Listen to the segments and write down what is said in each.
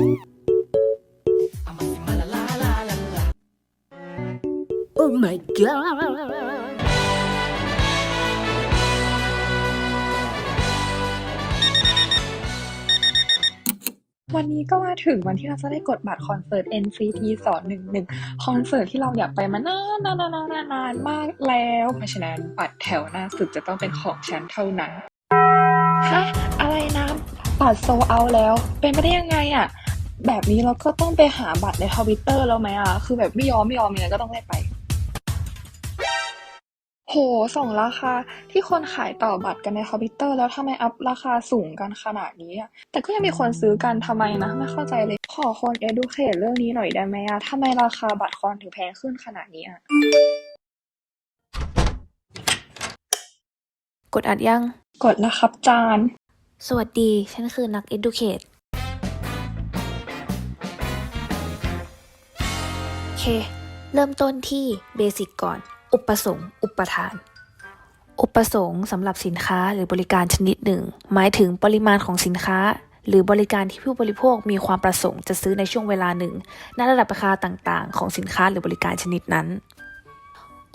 Oh my god วันนี้ก็มาถึงวันที่เราจะได้กดบัตรคอนเสิร์ต NCT 211คอนเสิร์ตที่เราอยากไปมานานนานนานนานมากแล้ว เพราะฉะนั้นบัตรแถวหน้าสุดจะต้องเป็นของฉันเท่านั้น ฮะ อะไรนะ บัตรโซเอาแล้ว เป็นไปได้ยังไงอะ แบบนี้เราก็ต้องไปหาบัตรในทวิตเตอร์แล้วไหมอะคือแบบไม่ยอมไม่ยอมยังไงก็ต้องได้ไป โหส่งราคาที่คนขายต่อบัตรกันในทวิตเตอร์ แล้วทำไมอัพราคาสูงกันขนาดนี้อะแต่ก็ยังมีคนซื้อกันทำไมนะ ไม่เข้าใจเลย ขอคน educate เรื่องนี้หน่อยได้ไหมอะทำไมราคาบัตรคอนถึงแพงขึ้นขนาดนี้อะกดอัดยัง กดแล้วครับจาน สวัสดี ฉันคือนัก educate เค เริ่มต้นที่เบสิกก่อน อุปสงค์ อุปทาน อุปสงค์สำหรับสินค้าหรือบริการชนิดหนึ่ง หมายถึงปริมาณของสินค้า หรือบริการที่ผู้บริโภคมีความประสงค์จะซื้อในช่วงเวลาหนึ่งณระดับราคาต่างๆ ของสินค้าหรือบริการชนิดนั้น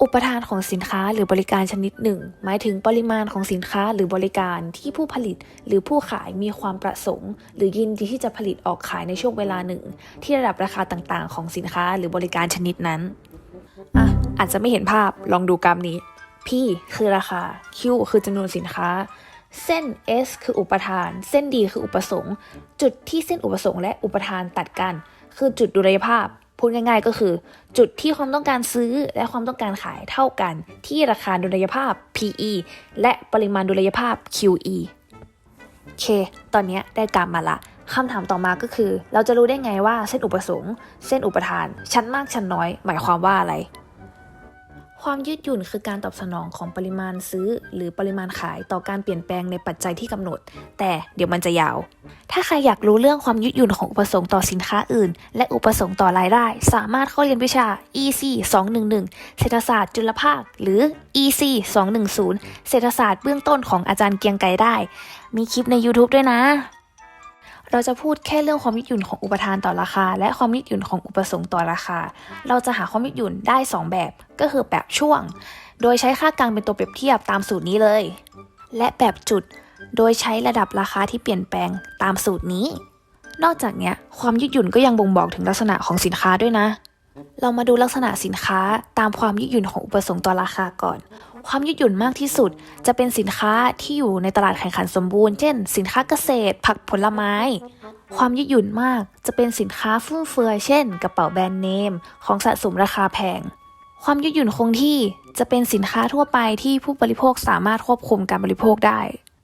อุปทานของสินค้าหรือบริการชนิดหนึ่ง หมายถึงปริมาณของสินค้าหรือบริการที่ผู้ผลิตหรือผู้ขายมีความประสงค์ หรือยินดีที่จะผลิตออกขายในช่วงเวลาหนึ่ง ที่ระดับราคาต่างๆ ของสินค้าหรือบริการชนิดนั้นอะอาจจะไม่เห็นภาพลองดูกราฟนี้ P คือราคา Q คือจำนวนสินค้า เส้น S คืออุปทาน เส้น D คืออุปสงค์ จุดที่เส้นอุปสงค์และอุปทานตัดกัน คือจุดดุลยภาพ พูดง่ายๆก็คือ จุดที่ความต้องการซื้อและความต้องการขายเท่ากัน ที่ราคาดุลยภาพ PE และปริมาณดุลยภาพ QE เคตอนนี้ได้กลับมาละคำถามต่อมาก็คือ เราจะรู้ได้ไงว่าเส้นอุปสงค์ เส้นอุปทาน ชั้นมากชั้นน้อย หมายความว่าอะไร ความยืดหยุ่นคือการตอบสนองของปริมาณซื้อ หรือปริมาณขายต่อการเปลี่ยนแปลงในปัจจัยที่กำหนด แต่เดี๋ยวมันจะยาว ถ้าใครอยากรู้เรื่องความยืดหยุ่นของอุปสงค์ต่อสินค้าอื่น และอุปสงค์ต่อรายได้ สามารถเข้าเรียนวิชา EC 211เศรษฐศาสตร์จุลภาค หรือ EC 210เศรษฐศาสตร์เบื้องต้นของอาจารย์เกียงไกรได้ มีคลิปใน YouTube ด้วยนะ เราจะพูดแค่เรื่องความยืดหยุ่นของอุปทานต่อราคา และความยืดหยุ่นของอุปสงค์ต่อราคา เราจะหาความยืดหยุ่นได้ 2 แบบ ก็คือแบบช่วง โดยใช้ค่ากลางเป็นตัวเปรียบเทียบตามสูตรนี้เลย และแบบจุด โดยใช้ระดับราคาที่เปลี่ยนแปลงตามสูตรนี้ นอกจากนี้ความยืดหยุ่นก็ยังบ่งบอกถึงลักษณะของสินค้าด้วยนะ เรามาดูลักษณะสินค้าตามความยืดหยุ่นของอุปสงค์ต่อราคาก่อน ความยืดหยุ่นมากที่สุด จะเป็นสินค้าที่อยู่ในตลาดแข่งขันสมบูรณ์ เช่น สินค้าเกษตร ผักผลไม้ ความยืดหยุ่นมากจะเป็นสินค้าฟุ่มเฟือย เช่น กระเป๋าแบรนด์เนม ของสะสมราคาแพง ความยืดหยุ่นคงที่จะเป็นสินค้าทั่วไปที่ผู้บริโภคสามารถควบคุมการบริโภคได้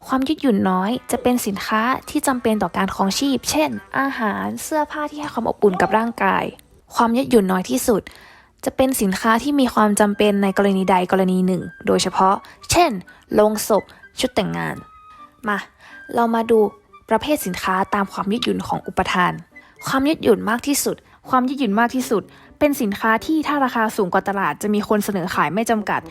ความยืดหยุ่นน้อยจะเป็นสินค้าที่จำเป็นต่อการครองชีพ เช่น อาหาร เสื้อผ้าที่ให้ความอบอุ่นกับร่างกาย ความยืดหยุ่นน้อยที่สุด จะเป็นสินค้าที่มีความจำเป็นในกรณีใดกรณีหนึ่ง โดยเฉพาะ เช่น โลงศพ ชุดแต่งงาน มา เรามาดูประเภทสินค้าตามความยืดหยุ่นของอุปทาน ความยืดหยุ่นมากที่สุด ความยืดหยุ่นมากที่สุด เป็นสินค้าที่ถ้าราคาสูงกว่าตลาดจะมีคนเสนอขายไม่จำกัด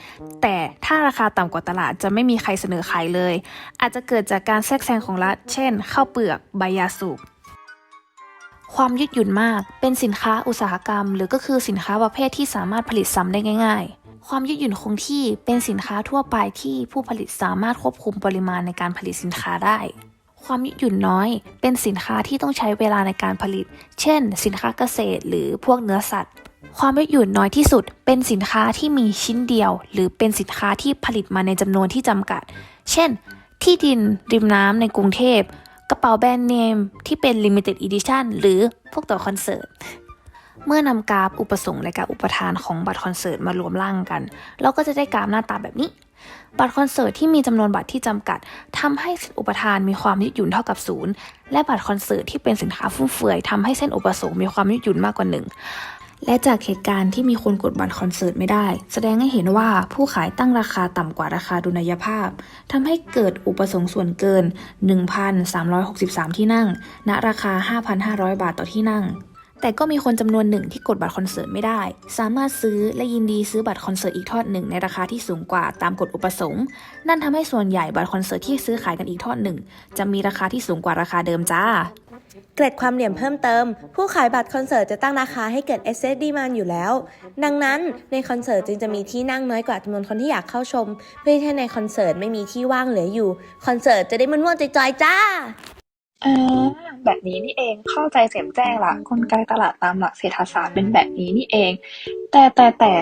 แต่ถ้าราคาต่ำกว่าตลาดจะไม่มีใครเสนอขายเลย อาจจะเกิดจากการแทรกแซงของรัฐ เช่น ข้าวเปลือก ใบยาสูบ ความยืดหยุ่นมาก เป็นสินค้าอุตสาหกรรม หรือก็คือสินค้าประเภทที่สามารถผลิตซ้ำได้ง่าย ๆ ความยืดหยุ่นคงที่เป็นสินค้าทั่วไปที่ผู้ผลิตสามารถควบคุมปริมาณในการผลิตสินค้าได้ ความยืดหยุ่นน้อย เป็นสินค้าที่ต้องใช้เวลาในการผลิต เช่น สินค้าเกษตร หรือพวกเนื้อสัตว์ ความยืดหยุ่นน้อยที่สุด เป็นสินค้าที่มีชิ้นเดียว หรือเป็นสินค้าที่ผลิตมาในจำนวนที่จำกัด เช่น ที่ดินริมน้ำในกรุงเทพ กระเป๋าแบรนด์เนมที่เป็น limited edition หรือพวกตั๋วคอนเสิร์ต เมื่อนำกราฟอุปสงค์และกราฟอุปทานของบัตรคอนเสิร์ตมารวมร่างกัน เราก็จะได้กราฟหน้าตาแบบนี้ บัตรคอนเสิร์ตที่มีจำนวนบัตรที่จำกัดทำให้อุปทานมีความยืดหยุ่นเท่ากับศูนย์และบัตรคอนเสิร์ตที่เป็นสินค้าฟุ่มเฟือยทำให้เส้นอุปสงค์มีความยืดหยุ่นมากกว่าหนึ่ง และจากเหตุการณ์ที่มีคนกดบัตรคอนเสิร์ตไม่ได้ แสดงให้เห็นว่าผู้ขายตั้งราคาต่ำกว่าราคาดุลยภาพทำให้เกิดอุปสงค์ส่วนเกิน 1,363 ที่นั่ง ณราคา 5,500 บาทต่อที่นั่ง แต่ก็มีคนจำนวนหนึ่งที่กดบัตรคอนเสิร์ตไม่ได้ สามารถซื้อและยินดีซื้อบัตรคอนเสิร์ตอีกทอดหนึ่งในราคาที่สูงกว่าตามกฎอุปสงค์ นั่นทำให้ส่วนใหญ่บัตรคอนเสิร์ตที่ซื้อขายกันอีกทอดหนึ่งจะมีราคาที่สูงกว่าราคาเดิมจ้า เกร็ดความเหลี่ยมเพิ่มเติม ผู้ขายบัตรคอนเสิร์ตจะตั้งราคาให้เกิด asset demand อยู่แล้ว ดังนั้นในคอนเสิร์ตจึงจะมีที่นั่งน้อยกว่าจำนวนคนที่อยากเข้าชม เพื่อให้ในคอนเสิร์ตไม่มีที่ว่างเหลืออยู่ คอนเสิร์ตจะได้มันม่วนๆจอยๆจ้า อ่า แบบนี้นี่เอง เข้าใจแจ่มแจ้งละกลไกตลาดตามหลักเศรษฐศาสตร์เป็นแบบนี้นี่เอง แต่แต่แต่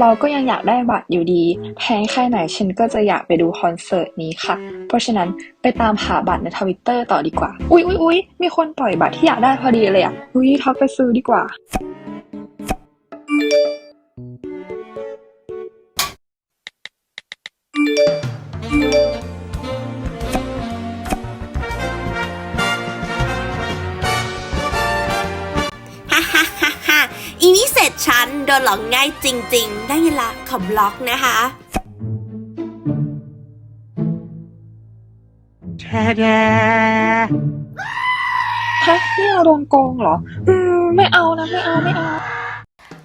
เราก็ยังอยากได้บัตรอยู่ดี แพงแค่ไหนฉันก็จะอยากไปดูคอนเสิร์ตนี้ค่ะ เพราะฉะนั้นไปตามหาบัตรในทวิตเตอร์ต่อดีกว่า อุ๊ยอุ๊ยอุ๊ยมีคนปล่อยบัตรที่อยากได้พอดีเลยอะ อุ๊ยทักไปซื้อดีกว่าฮ่า ฉันโดนหลอกง่ายจริง ๆ ได้เวลาขอบล็อกนะคะฮะนี่เราโดนโกงเหรอ อืม ไม่เอานะ ไม่เอา ไม่เอา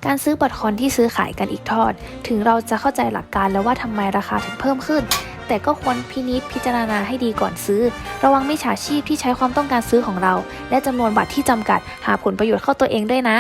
การซื้อบัตรคอนที่ซื้อขายกันอีกทอด ถึงเราจะเข้าใจหลักการแล้วว่าทำไมราคาถึงเพิ่มขึ้น แต่ก็ควรพินิจพิจารณาให้ดีก่อนซื้อ ระวังมิจฉาชีพที่ใช้ความต้องการซื้อของเรา และจำนวนบัตรที่จำกัด หาผลประโยชน์เข้าตัวเองด้วยนะ